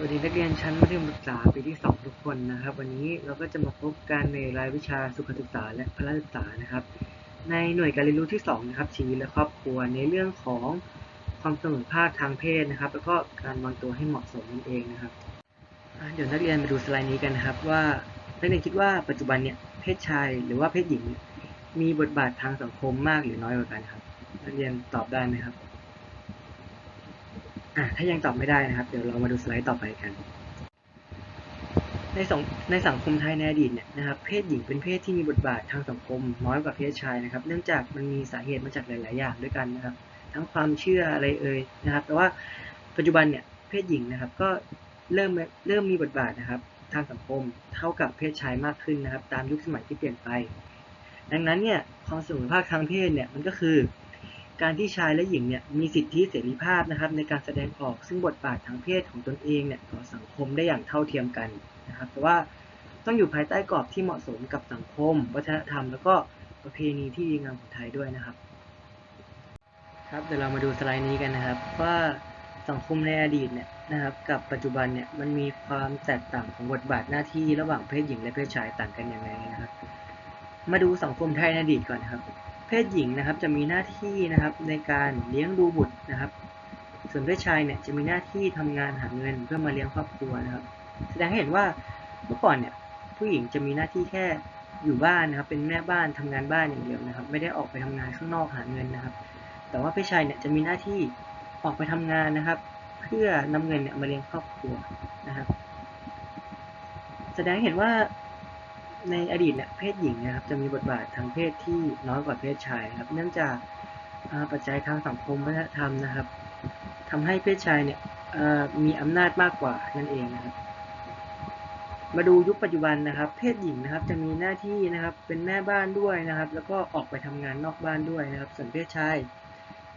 สวัสดีนักเรียนชั้นมัธยมศึกษาปีที่ 2 ทุกคนนะครับ วันนี้เราก็จะมาพบกันในรายวิชาสุขศึกษาและพละศึกษานะครับ ในหน่วยการเรียนรู้ที่2นะครับชีวิตและครอบครัวในเรื่องของความเสมอภาคทางเพศนะครับ แล้วก็การวางตัวให้เหมาะสมนั่นเองนะครับเดี๋ยวนักเรียนมาดูสไลด์นี้กันนะครับ ว่านักเรียนคิดว่าปัจจุบันเนี่ยเพศชายหรือว่าเพศหญิง มีบทบาททางสังคมมากหรือน้อยกว่ากันครับ นักเรียนตอบได้ไหมครับ ถ้ายังตอบไม่ได้นะครับ เดี๋ยวเรามาดูสไลด์ต่อไปกัน ในสังในสังคมไทยในอดีตเนี่ยนะครับ เพศหญิงเป็นเพศที่มีบทบาททางสังคมน้อยกว่าเพศชายนะครับ เนื่องจากมันมีสาเหตุมาจากหลาย ๆ อย่างด้วยกันนะครับ ทั้งความเชื่ออะไรเอ่ยนะครับ แต่ว่าปัจจุบันเนี่ยเพศหญิงนะครับก็เริ่มเริ่มมีบทบาทนะครับ ทางสังคมเท่ากับเพศชายมากขึ้นนะครับ ตามยุคสมัยที่เปลี่ยนไป ดังนั้นเนี่ยความเสมอภาคทางเพศเนี่ยมันก็คือ การที่ชายและหญิงเนี่ยมีสิทธิเสรีภาพนะครับ ในการแสดงออกซึ่งบทบาททางเพศของตนเองเนี่ยต่อสังคมได้อย่างเท่าเทียมกันนะครับแต่ว่าต้องอยู่ภายใต้กรอบที่เหมาะสมกับสังคม วัฒนธรรม แล้วก็ประเพณีที่ดีงามของไทยด้วยนะครับ ครับเดี๋ยวเรามาดูสไลด์นี้กันนะครับ ว่าสังคมในอดีตเนี่ยนะครับ กับปัจจุบันเนี่ยมันมีความแตกต่างของบทบาทหน้าที่ระหว่างเพศหญิงและเพศชายต่างกันยังไงนะครับ มาดูสังคมไทยในอดีตก่อนครับ เพศหญิงนะครับจะมีหน้าที่นะครับในการเลี้ยงดูบุตรนะครับ ส่วนเพศชายเนี่ยจะมีหน้าที่ทำงานหาเงินเพื่อมาเลี้ยงครอบครัวนะครับ แสดงให้เห็นว่าเมื่อก่อนเนี่ยผู้หญิงจะมีหน้าที่แค่อยู่บ้านนะครับ เป็นแม่บ้านทำงานบ้านอย่างเดียวนะครับ ไม่ได้ออกไปทำงานข้างนอกหาเงินนะครับ แต่ว่าเพศชายเนี่ยจะมีหน้าที่ออกไปทำงานนะครับ เพื่อนำเงินเนี่ยมาเลี้ยงครอบครัวนะครับ แสดงให้เห็นว่า ในอดีตเนี่ยเพศหญิงนะครับจะมีบทบาททางเพศที่น้อยกว่าเพศชายครับ เนื่องจากปัจจัยทางสังคมวัฒนธรรมนะครับทำให้เพศชายเนี่ยมีอำนาจมากกว่านั่นเองนะครับ มาดูยุคปัจจุบันนะครับ เพศหญิงนะครับจะมีหน้าที่นะครับเป็นแม่บ้านด้วยนะครับ แล้วก็ออกไปทำงานนอกบ้านด้วยนะครับ ส่วนเพศชาย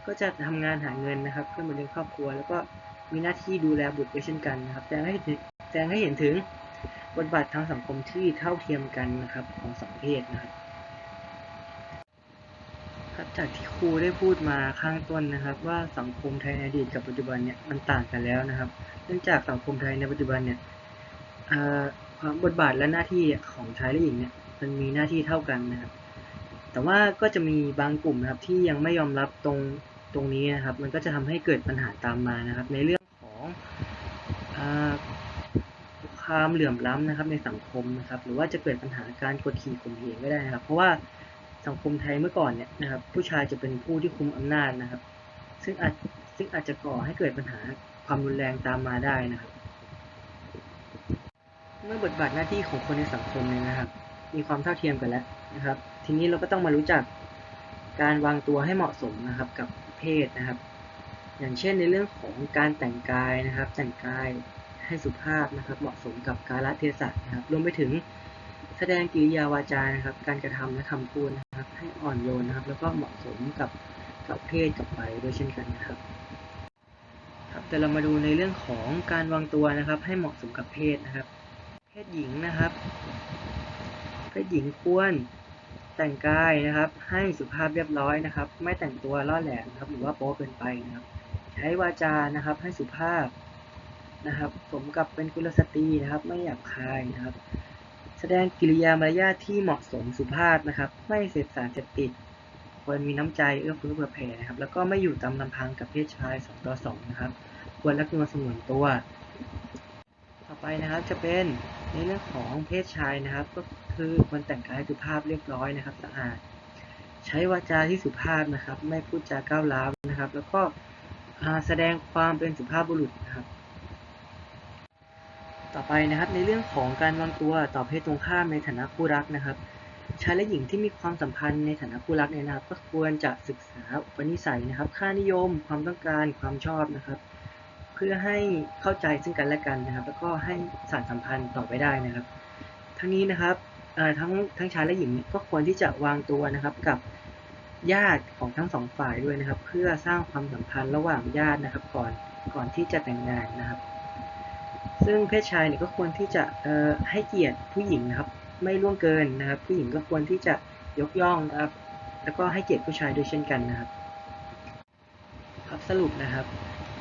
ก็จะทำงานหาเงินนะครับ เพื่อมาเลี้ยงครอบครัว แล้วก็มีหน้าที่ดูแลบุตรด้วยเช่นกันนะครับแสดงให้แสดงให้เห็นถึง บทบาททางสังคมที่เท่าเทียมกันนะครับของสองเพศนะครับครับจากที่ครูได้พูดมาข้างต้นนะครับ ว่าสังคมไทยในอดีตกับปัจจุบันเนี่ยมันต่างกันแล้วนะครับ เนื่องจากสังคมไทยในปัจจุบันเนี่ยบทบาทและหน้าที่ของชายและหญิงเนี่ยมันมีหน้าที่เท่ากันนะครับ แต่ว่าก็จะมีบางกลุ่มนะครับที่ยังไม่ยอมรับตรงตรงนี้นะครับ มันก็จะทำให้เกิดปัญหาตามมานะครับ ในเรื่องของ ความเหลื่อมล้ำนะครับในสังคมนะครับ หรือว่าจะเกิดปัญหาการกดขี่ข่มเหงก็ได้นะครับ เพราะว่าสังคมไทยเมื่อก่อนเนี่ยนะครับ ผู้ชายจะเป็นผู้ที่คุมอำนาจนะครับ ซึ่งอาจซึ่งอาจจะก่อให้เกิดปัญหาความรุนแรงตามมาได้นะครับ เมื่อบทบาทหน้าที่ของคนในสังคมเนี่ยนะครับ มีความเท่าเทียมกันแล้วนะครับ ทีนี้เราก็ต้องมารู้จักการวางตัวให้เหมาะสมนะครับกับเพศนะครับ อย่างเช่นในเรื่องของการแต่งกายนะครับ แต่งกาย ให้สุภาพนะครับ เหมาะสมกับกาลเทศะนะครับ รวมไปถึงแสดงกิริยาวาจานะครับ การกระทำและคำพูดนะครับ ให้อ่อนโยนนะครับ แล้วก็เหมาะสมกับกับเพศกับวัยด้วยเช่นกันนะครับครับแต่เรามาดูในเรื่องของการวางตัวนะครับ ให้เหมาะสมกับเพศนะครับ เพศหญิงนะครับ เพศหญิงควรแต่งกายนะครับ ให้สุภาพเรียบร้อยนะครับ ไม่แต่งตัวล่อแหลมนะครับ หรือว่าโป๊เกินไปนะครับ ใช้วาจานะครับ ให้สุภาพ นะครับ สมกับเป็นกุลสตรีนะครับ ไม่หยาบคายนะครับ แสดงกิริยามารยาทที่เหมาะสมสุภาพนะครับ ไม่เสพสารเสพติดควรมีน้ำใจเอื้อเฟื้อเผื่อแผ่นะครับ แล้วก็ไม่อยู่ตามลำพังกับเพศชายสองต่อสองนะครับ ควรรักนวลสงวนตัว ต่อไปนะครับจะเป็นในเรื่องของเพศชายนะครับ ก็คือควรแต่งกายสุภาพเรียบร้อยนะครับสะอาด ใช้วาจาที่สุภาพนะครับ ไม่พูดจาก้าวร้าวนะครับ แล้วก็แสดงความเป็นสุภาพบุรุษนะครับ ต่อไปนะครับในเรื่องของการวางตัวต่อเพศตรงข้ามในฐานะคู่รักนะครับชายและหญิงที่มีความสัมพันธ์ในฐานะคู่รักเนี่ยนะครับ ก็ควรจะศึกษาอุปนิสัยนะครับ ค่านิยม ความต้องการความชอบนะครับ เพื่อให้เข้าใจซึ่งกันและกันนะครับ แล้วก็ให้สานสัมพันธ์ต่อไปได้นะครับ ทั้งนี้นะครับเอ่อทั้งทั้งชายและหญิงก็ควรที่จะวางตัวนะครับกับญาติของทั้งสองฝ่ายด้วยนะครับ เพื่อสร้างความสัมพันธ์ระหว่างญาตินะครับ ก่อนก่อนที่จะแต่งงานนะครับ ซึ่งเพศชายเนี่ยก็ควรที่จะให้เกียรติผู้หญิงนะครับ ไม่ล่วงเกินนะครับ ผู้หญิงก็ควรที่จะยกย่องนะครับ แล้วก็ให้เกียรติผู้ชายด้วยเช่นกันนะครับ ครับสรุปนะครับ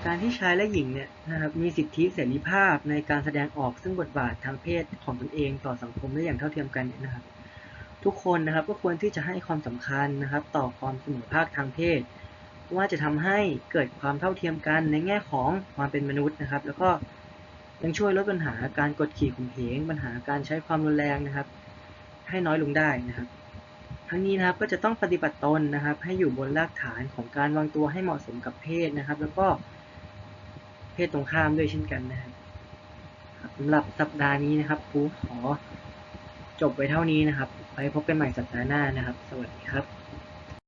การที่ชายและหญิงเนี่ยนะครับมีสิทธิเสรีภาพในการแสดงออกซึ่งบทบาททางเพศของตนเองต่อสังคมได้อย่างเท่าเทียมกันเนี่ยนะครับ ทุกคนนะครับก็ควรที่จะให้ความสำคัญนะครับ ต่อความเสมอภาคทางเพศว่าจะทำให้เกิดความเท่าเทียมกันในแง่ของความเป็นมนุษย์นะครับ แล้วก็ ยังช่วยลดปัญหาการกดขี่ข่มเหงปัญหาการใช้ความรุนแรงนะครับ ให้น้อยลงได้นะครับ ทั้งนี้นะครับก็จะต้องปฏิบัติตนนะครับ ให้อยู่บนรากฐานของการวางตัวให้เหมาะสมกับเพศนะครับ แล้วก็เพศตรงข้ามด้วยเช่นกันนะครับครับสำหรับสัปดาห์นี้นะครับครูขอจบไว้เท่านี้นะครับ ไปพบกันใหม่สัปดาห์หน้านะครับ สวัสดีครับ